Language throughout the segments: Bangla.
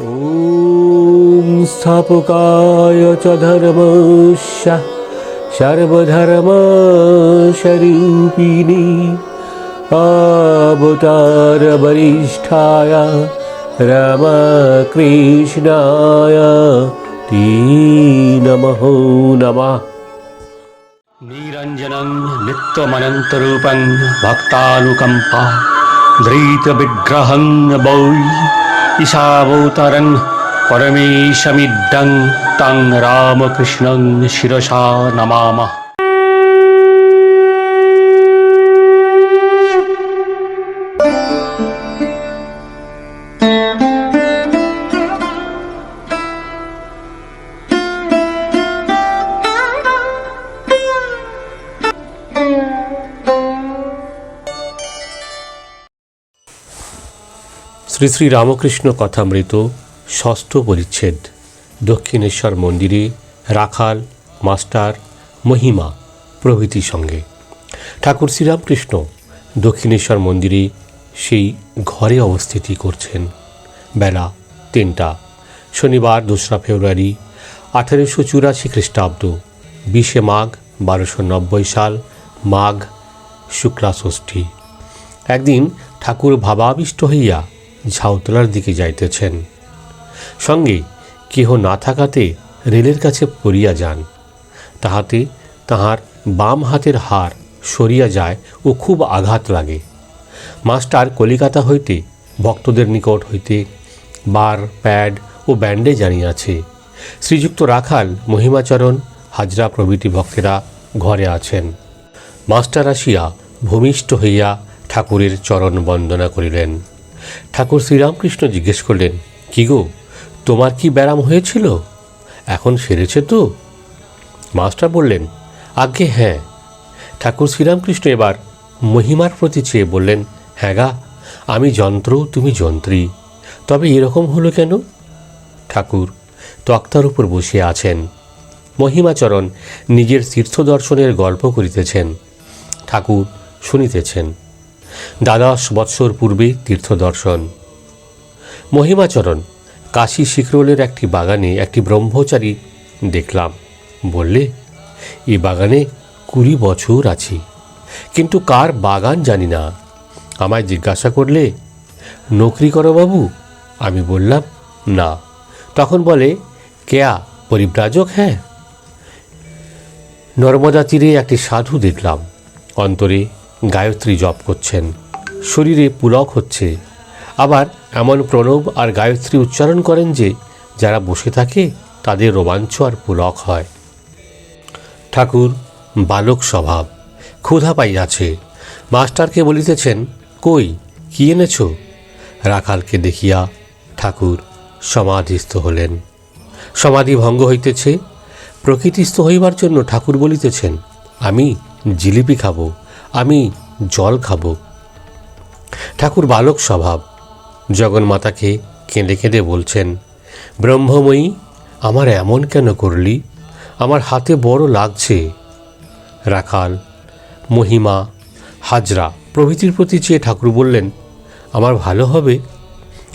ॐ स्थापकाय च धर्मश्च सर्वधर्मस्वरूपिणि अवतारवरिष्ठाय रमकृष्णाय ते नमः नमः नीरञ्जनं नित्यमनन्तरूपं भक्तानुकम्पा धृतविग्रहं वै ঈশাবতারং পরমেশমিড্ডং তং রামকৃষ্ণং শিরসা নমামঃ। শ্রী শ্রী রামকৃষ্ণ কথামৃত, ষষ্ঠ পরিচ্ছেদ, দক্ষিণেশ্বর মন্দিরে রাখাল, মাস্টার, মহিমা প্রভৃতির সঙ্গে। ঠাকুর শ্রীরামকৃষ্ণ দক্ষিণেশ্বর মন্দিরে সেই ঘরে অবস্থিতি করছেন। বেলা তিনটা, শনিবার দোসরা ফেব্রুয়ারি আঠারোশো চুরাশি খ্রিস্টাব্দ, বিশে মাঘ বারোশো নব্বই সাল, মাঘ শুক্লা ষষ্ঠী একদিন ঠাকুর ভাবাবিষ্ট হইয়া ঝাউতলার দিকে যাইতেছেন। সঙ্গে কেহ না থাকাতে রেলের কাছে পড়িয়া যান। তাহাতে তাহার বাম হাতের হার সরিয়া যায় ও খুব আঘাত লাগে। মাস্টার কলিকাতা হইতে ভক্তদের নিকট হইতে বার, প্যাড ও ব্যান্ডেজ আনিয়াছে। শ্রীযুক্ত রাখাল মহিমাচরণ, হাজরা প্রভৃতি ভক্তেরা ঘরে আছেন। মাস্টার আসিয়া ভূমিষ্ঠ হইয়া ঠাকুরের চরণ বন্দনা করিলেন। ঠাকুর শ্রীরামকৃষ্ণ জিজ্ঞেস করলেন, কি গো, তোমার কি ব্যারাম হয়েছিল? এখন সেরেছে তো? মাস্টার বললেন, আজ্ঞে হ্যাঁ। ঠাকুর শ্রীরামকৃষ্ণ এবার মহিমার প্রতি চেয়ে বললেন হ্যাঁ গা, আমি যন্ত্র, তুমি যন্ত্রী। তবে এরকম হলো কেন? ঠাকুর তক্তার উপর বসিয়া আছেন। মহিমাচরণ নিজের তীর্থ দর্শনের গল্প করিতেছেন। ঠাকুর শুনিতেছেন। দ্বাদশ বৎসর পূর্বে তীর্থদর্শন। মহিমাচরণ, কাশী শিখরোলের একটি বাগানে একটি ব্রহ্মচারী দেখলাম। বললে এই বাগানে কুড়ি বছর আছি, কিন্তু কার বাগান জানি না। আমায় জিজ্ঞাসা করলে, নকরি করো বাবু? আমি বললাম, না। তখন বলে, কেয়া, পরিব্রাজক হ্যাঁ? নর্মদা তীরে একটি সাধু দেখলাম। অন্তরে গায়ত্রী জপ করছেন। শরীরে পুলক হচ্ছে। আবার এমন প্রণব আর গায়ত্রী উচ্চারণ করেন যে, যারা বসে থাকে, তাদের রোমাঞ্চ আর পুলক হয়। ঠাকুর, বালক স্বভাব, ক্ষুধা পাইয়াছে। মাস্টারকে বলিতেছেন, কই, কি এনেছ? রাখালকে দেখিয়া ঠাকুর সমাধিস্থ হলেন। সমাধি ভঙ্গ হইতেছে। প্রকৃতিস্থ হইবার জন্য ঠাকুর বলিতেছেন, আমি জিলিপি খাব। আমি জল খাব। ঠাকুর বালক স্বভাব। জগন্মাতাকে কেঁদে কেঁদে বলছেন, ব্রহ্মময়ী, আমার এমন কেন করলি? আমার হাতে বড় লাগছে। রাখাল, মহিমা, হাজরা প্রভৃতির প্রতি চেয়ে ঠাকুর বললেন, আমার ভালো হবে।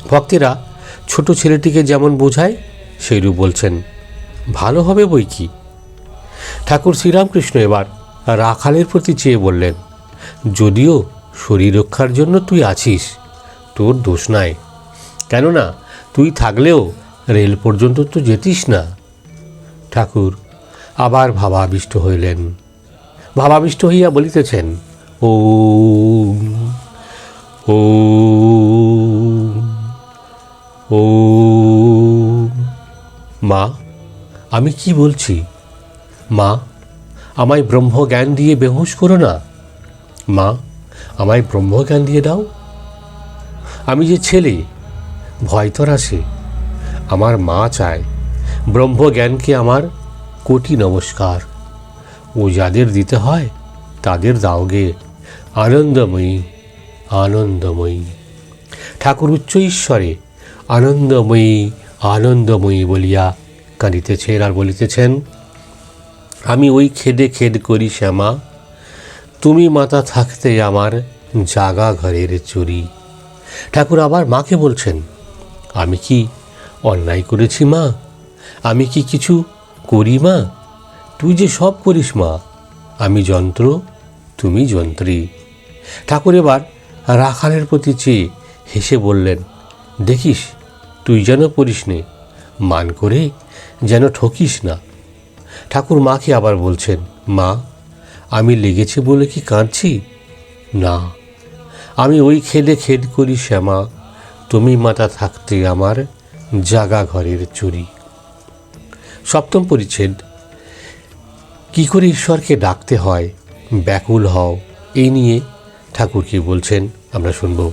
ভক্তেরা, ছোট ছেলেটিকে যেমন বোঝায়, সেইরূপ বলছেন। ভালো হবে বই কি? ঠাকুর শ্রীরামকৃষ্ণ এবার রাখালের প্রতি চেয়ে বললেন যদিও শরীর রক্ষার জন্য তুই আছিস, তোর দোষ নাই। কেননা তুই থাকলেও রেল পর্যন্ত তো যেতিস না। ঠাকুর আবার ভাবাবিষ্ট হইলেন। ভাবাবিষ্ট হইয়া বলিতেছেন ও ও ও মা, আমি কি বলছি? মা, আমায় ব্রহ্মজ্ঞান দিয়ে বেহুশ করো না। মা, আমায় ব্রহ্মজ্ঞান দিয়ে দাও। আমি যে ছেলে, ভয় তোর আসে আমার মা চায় ব্রহ্মজ্ঞানকে আমার কোটি নমস্কার। ও যাদের দিতে হয়, তাদের দাওগে আনন্দময়ী আনন্দময়ী। ঠাকুর উচ্চ ঈশ্বরে, আনন্দময়ী আনন্দময়ী বলিয়া কাঁদিতেছেন আর বলিতেছেন, আমি ওই খেদে খেদ করি শ্যামা তুমি মাতা থাকতে আমার জাগা ঘরের চুরি। ঠাকুর আবার মাকে বলছেন, আমি কি অন্যায় করেছি মা? আমি কি কিছু করি মা? তুই যে সব করিস মা, আমি যন্ত্র, তুমি যন্ত্রী। ঠাকুর এবার রাখালের প্রতি চেয়ে হেসে বললেন, দেখিস, তুই যেন পড়িস নে মান করে যেন ঠকিস না। ঠাকুর মাকে আবার বলছেন, মা আমি লেগেছে বলে কি কাঁদছি? না। আমি ওই খেলে খেদ করি শ্যামা, তুমি মাতা থাকতে আমার জাগা ঘরের চুরি। সপ্তম পরিচ্ছেদ। কি করে ঈশ্বরকে ডাকতে হয়? ব্যাকুল হও। এই নিয়ে ঠাকুর কি বলছেন? আমরা শুনব।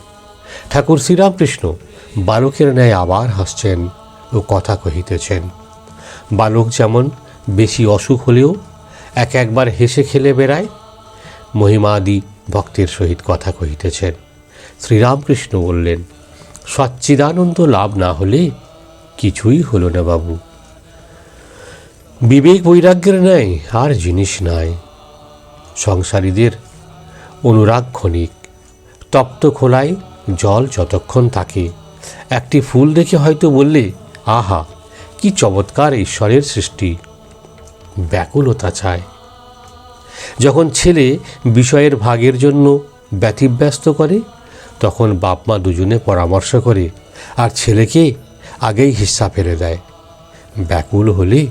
ঠাকুর শ্রীরামকৃষ্ণ বালকের ন্যায় আবার হাসছেন ও কথা কহিতেছেন। বালক যেমন বেশি অসুখ হলেও এক একবার হেসে খেলে বেড়ায়। মহিমাদি ভক্তের সহিত কথা কহিতেছেন। শ্রীরামকৃষ্ণ বললেন সচ্চিদানন্দ লাভ না হলে কিছুই হলো না বাবু। বিবেক বৈরাগ্যের ন্যায় আর জিনিস নাই। সংসারীদের অনুরাগ ক্ষণিক, তপ্ত খোলায় জল যতক্ষণ থাকে। একটি ফুল দেখে হয়তো বললে, আহা, কি চমৎকার ঈশ্বরের সৃষ্টি। ব্যাকুলতা চায়। যখন ছেলে বিষয়ের ভাগের জন্য ব্যতিব্যস্ত করে, তখন বাপ মা দুজনে পরামর্শ করে আর ছেলেকে আগেই হিস্সা ফেলে দেয়। ব্যাকুল হলে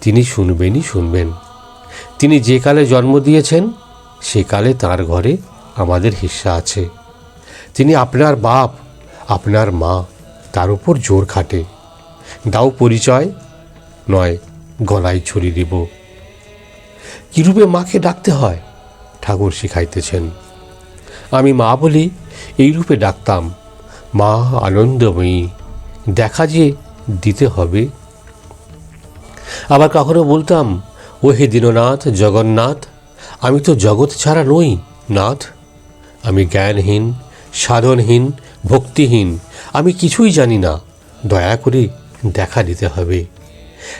তিনি শুনবেনই শুনবেন। তিনি যে কালে জন্ম দিয়েছেন, সে কালে তার ঘরে আমাদের হিস্সা আছে। তিনি আপনার বাপ, আপনার মা, তার উপর জোর খাটে। দাও পরিচয়, নয় গলায় ছুরি দিব। কিরূপে মাকে ডাকতে হয়? ঠাকুর শিখাইতেছেন। আমি মা বলি, এই রূপে ডাকতাম। মা আনন্দময়ী, দেখা যে দিতে হবে। আবার কখনো বলতাম ও হে দীননাথ, জগন্নাথ, আমি তো জগৎ ছাড়া নই, নাথ। আমি জ্ঞানহীন, সাধনহীন, ভক্তিহীন, আমি কিছুই জানি না। দয়া করে দেখা দিতে হবে।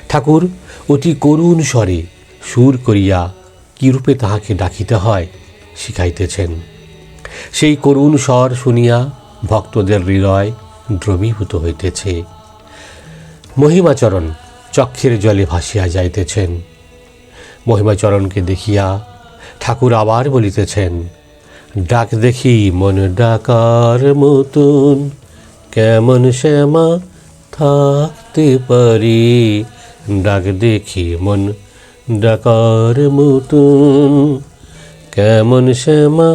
ঠাকুর, অতি করুণ স্বরে সুর করিয়া কিরূপে তাহাকে ডাকিতে হয় শিখাইতেছেন। সেই করুণ স্বর শুনিয়া ভক্তদের হৃদয় দ্রবীভূত হইতেছে। মহিমাচরণ চক্ষের জলে ভাসিয়া যাইতেছেন। মহিমাচরণকে দেখিয়া ঠাকুর আবার বলিতেছেন, ডাক দেখি মন ডাকার মতন, কেমন শ্যামা থাকতে পারি। ডাক দেখি মন, ডাকার মতন। কেমন শ্যামা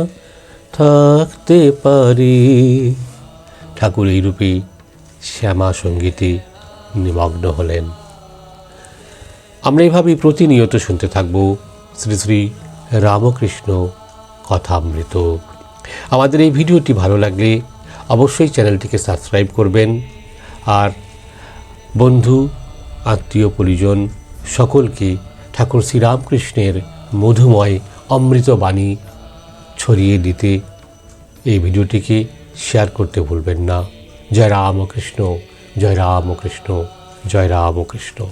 থাকতে পারি। ঠাকুর এইরূপে শ্যামা সঙ্গীতে নিমগ্ন হলেন। আমরা এইভাবেই প্রতিনিয়ত শুনতে থাকব শ্রী শ্রী রামকৃষ্ণ কথামৃত। আমাদের এই ভিডিওটি ভালো লাগলে অবশ্যই চ্যানেলটিকে সাবস্ক্রাইব করবেন। আর বন্ধু, আত্মীয় পরিজন, সকলকে ঠাকুর শ্রীরামকৃষ্ণের মধুময় অমৃত বাণী ছড়িয়ে দিতে এই ভিডিওটিকে শেয়ার করতে ভুলবেন না। জয় রামকৃষ্ণ জয় রামকৃষ্ণ জয় রামকৃষ্ণ।